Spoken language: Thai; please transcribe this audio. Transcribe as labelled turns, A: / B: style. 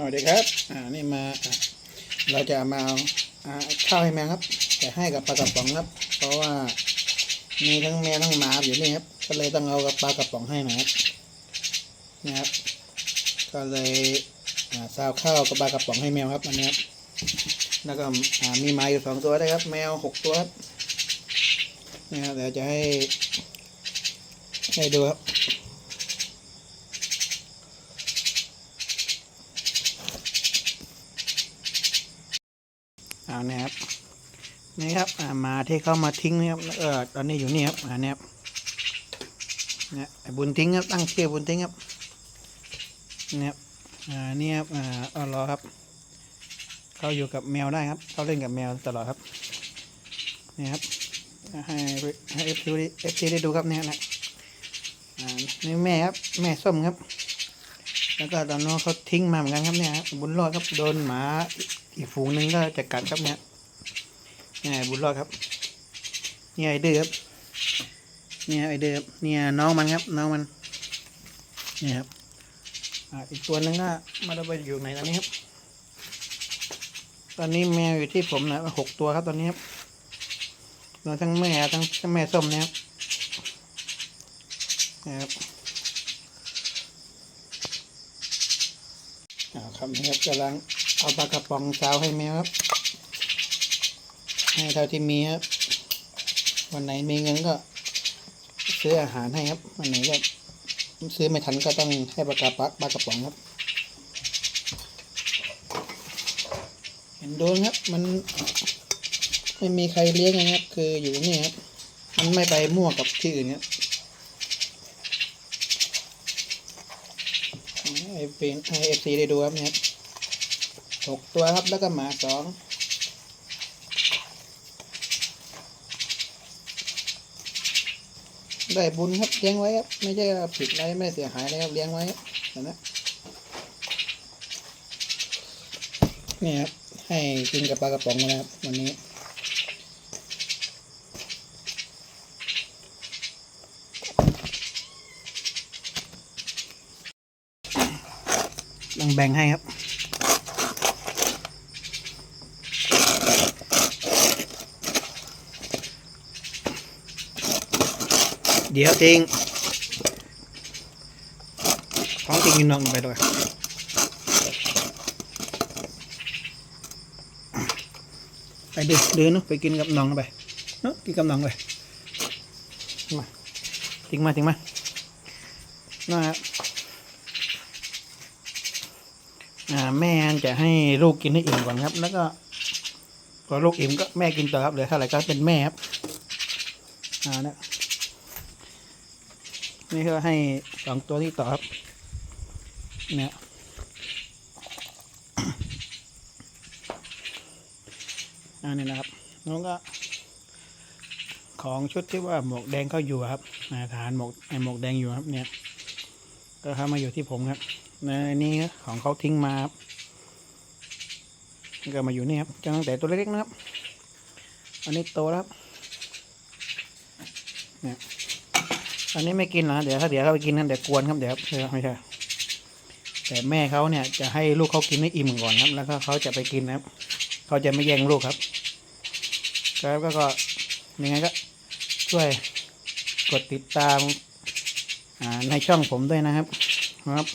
A: สวัสดีครับ อ่า นี่มา เราจะมาเอาข้าวให้แมวครับ จะให้กับปลากระป๋องครับ เพราะว่ามีทั้งแมวทั้งหมาอยู่นี่ครับ ก็เลยต้องเอากับปลากระป๋องให้น่ครับนี่ครับ ก็เลยอ่าซาวข้าวกับปลากระป๋องให้แมวครับอันนี้ครับ แล้วก็มีหมาอยู่สองตัวได้วยครับ แมวหกตัวครับนี่ครับเดี๋ยวจะให้ให้ดูครับ เอานี่ยครับนี่ครับมาที่เข้ามาทิ้งนะครับเออตอนนี้อยู่นี่ครับอ่านี่ยครับเนี่ยบุญทิ้งครับตั้งชื่อบุญทิ้งครับเนี่ยครับอ่านี่ครับอ่าเอารอครับ เขาอยู่กับแมวได้ครับเขาเล่นกับแมวตลอดครับนี่ครับให้ให้เอฟซีเอฟซีได้ดูครับเนี่ยนะอ่านี่แม่ครับแม่ส้มครับ แล้วก็ตอนน้องเขาทิ้งมาเหมือนกันครับเนี่ยครับบุญรอดครับโดนหมาอีกฝูงหนึ่งก็จะกัดครับเนี่ยเนี่ยบุญรอดครับเนี่ยไอเดือครับเนี่ยไอเดือครับเนี่ยน้องมันครับน้องมันเนี่ยครับอ่าอีกตัวหนึงก็มาได้ไปอยู่ไหนตอนนี้ครับ ตอนนี้แมวอยู่ที่ผมนะหกตัวครับตอนนี้ครับรวมทั้งแม่ทั้งทั้งแม่ส้มเนี่ยครับเนี่ยครับ อ่า ครับนี่ครับกำลังเอาปลากระป๋องซาวให้แมวครับ ให้เท่าที่มีครับ วันไหนมีเงินก็ ซื้ออาหารให้ครับ วันไหนก็ซื้อไม่ทันก็ต้องให้ปลากระปปลากระป๋องครับ เห็นโดนครับ มัน ไม่มีใครเลี้ยงนะครับ คืออยู่นี่ครับ มันไม่ไปมั่วกับที่อื่นครับ ให้เป็นให้เอฟซีได้ดูครับเนี่ยหกตัวครับแล้วก็หมาสองได้บุญครับเลี้ยงไว้ครับไม่ใช่ผิดอะไรไม่เสียหายเลยครับเลี้ยงไว้ครับเห็นไหมนี่ครับให้กินกับปลากระป๋องมาแล้วครับวันนี้ ต้องแบ่งให้ครับ เดี๋ยวจริงท้องจริงกินนมไปด้วยไปดิเดินเนอะไปกินกับน้องไปเนอะกินกับน้องไปมาทิ้งมาทิ้งมานะครับ แม่จะให้ลูกกินให้อิ่มก่อนครับ แล้วก็พอลูกอิ่มก็แม่กินต่อครับเหลือเท่าไหร่ก็เป็นแม่ครับอ่านี่ยนี่ก็ให้สองตัวที่ต่อครับ เนี่ยอันนี้นะครับแล้วก็ ของชุดที่ว่าหมวกแดงเขาอยู่ครับฐานหมวกไอหมวกแดงอยู่ครับ เนี่ย ก็เข้ามาอยู่ที่ผมครับ ในนี่ของเขาทิ้งมาครับก็มาอยู่นี่ครับตั้งแต่ตัวเล็กๆนะครับ อันนี้โตแล้วครับเนี่ยอันนี้ไม่กินนะเดี๋ยวถ้าเดี๋ยวเขาไปกินนั่นเดี๋ยวกวนครับเดี๋ยวไม่ใช่แต่แม่เขาเนี่ยจะให้ลูกเขากินให้อิ่มก่อนครับ แล้วก็เขาจะไปกินนะครับเขาจะไม่แย่งลูกครับแล้วก็ก็ยังไงก็ช่วยกดติดตามในช่องผมด้วยนะครับครับ